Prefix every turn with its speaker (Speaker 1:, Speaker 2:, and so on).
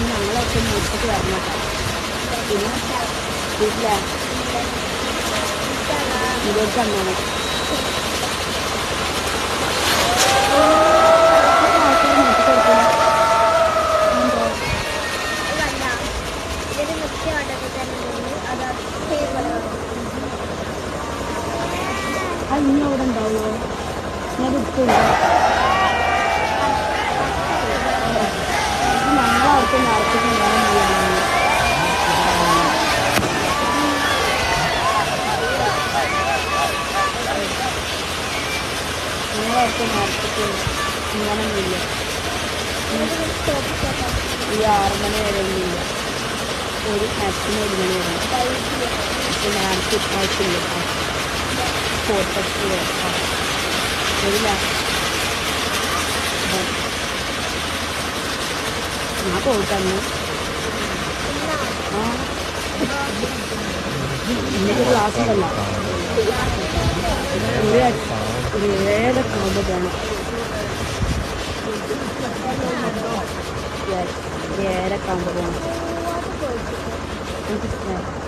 Speaker 1: ഞങ്ങളൊക്കെ മുറിച്ചിട്ട് വരണം പിന്നെ വീട്ടില ഇവർക്ക് അങ്ങനെ അതാ ഇനി അവിടെ ഉണ്ടാവുമോ? ഞാൻ എടുത്തില്ല ഞങ്ങളവിടുത്തെ നടത്തിട്ട് ഉണ്ടാകും ഞങ്ങളവിടുത്തെ നടത്തിട്ട് ഇങ്ങനൊന്നുമില്ല. ഈ ആറ് മണി ഒരു മാക്സിമം ഒരു മണി വരെ. പക്ഷെ നേരത്തെ ആയിട്ടില്ല ഫോട്ടോസ് വരില്ല ഞാൻ പോയിട്ടന്ന് ആ ഇന്നത്തെ ക്ലാസ്സിലല്ല ഒരു ഒരു ഏഴൊക്കെ ആകുമ്പോൾ പോകണം ഏഴൊക്കെ ആകുമ്പോൾ പോകണം എനിക്ക്